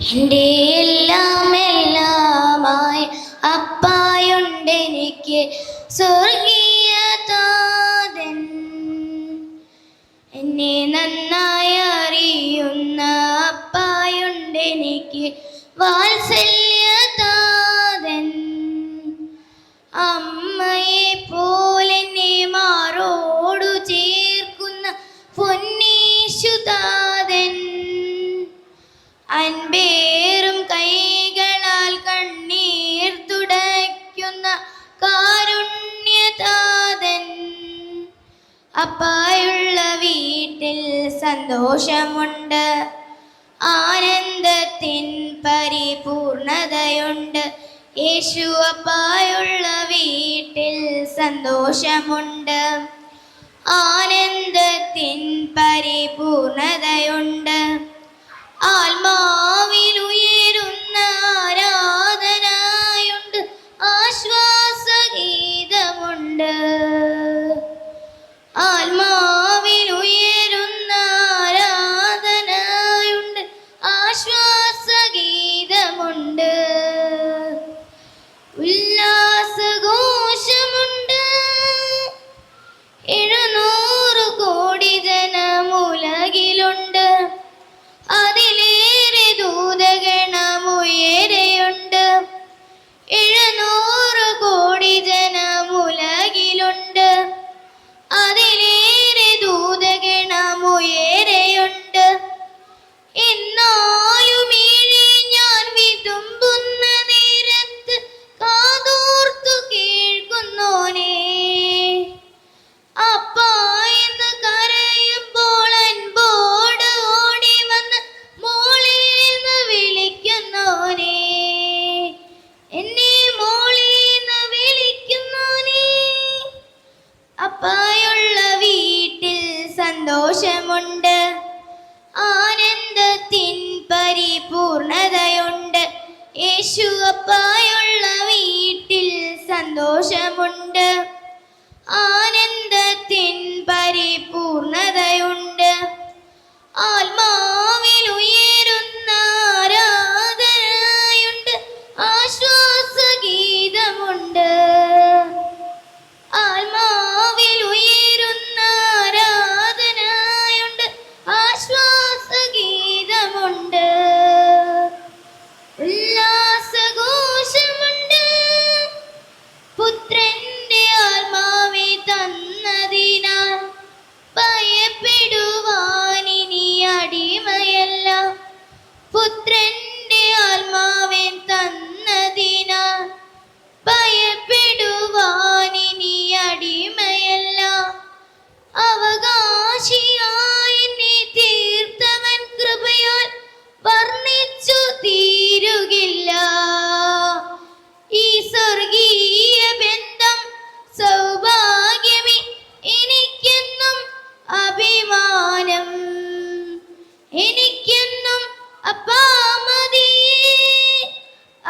എന്റെ എല്ലാം എല്ലാമായി അപ്പായുണ്ടെനിക്ക് സ്വർഗീയ താതൻ എന്നെ നന്നായി അറിയുന്ന അപ്പായുണ്ടെനിക്ക് വാത്സല്യം അൻപേറും കൈകളാൽ കണ്ണീർ തുടയ്ക്കുന്ന കാരുണ്യതാതൻ അപ്പായുള്ള വീട്ടിൽ സന്തോഷമുണ്ട്. ആനന്ദത്തിൻ പരിപൂർണതയുണ്ട്. യേശു അപ്പായുള്ള വീട്ടിൽ സന്തോഷമുണ്ട്. ആനന്ദത്തിൻ പരിപൂർണതയുണ്ട്. സന്തോഷമുണ്ട്. ആനന്ദത്തിൻ പരിപൂർണതയുണ്ട്. യേശു അപ്പായുള്ള വീട്ടിൽ സന്തോഷമുണ്ട്. ആനന്ദത്തിൻ പരിപൂർണ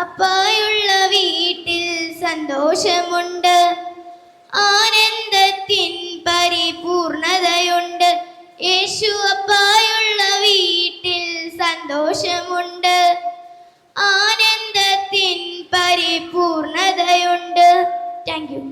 അപ്പായുള്ള വീട്ടിൽ സന്തോഷമുണ്ട്. ആനന്ദത്തിൻ പരിപൂർണതയുണ്ട്. യേശു അപ്പായുള്ള വീട്ടിൽ സന്തോഷമുണ്ട്. ആനന്ദത്തിൻ പരിപൂർണതയുണ്ട്. Thank you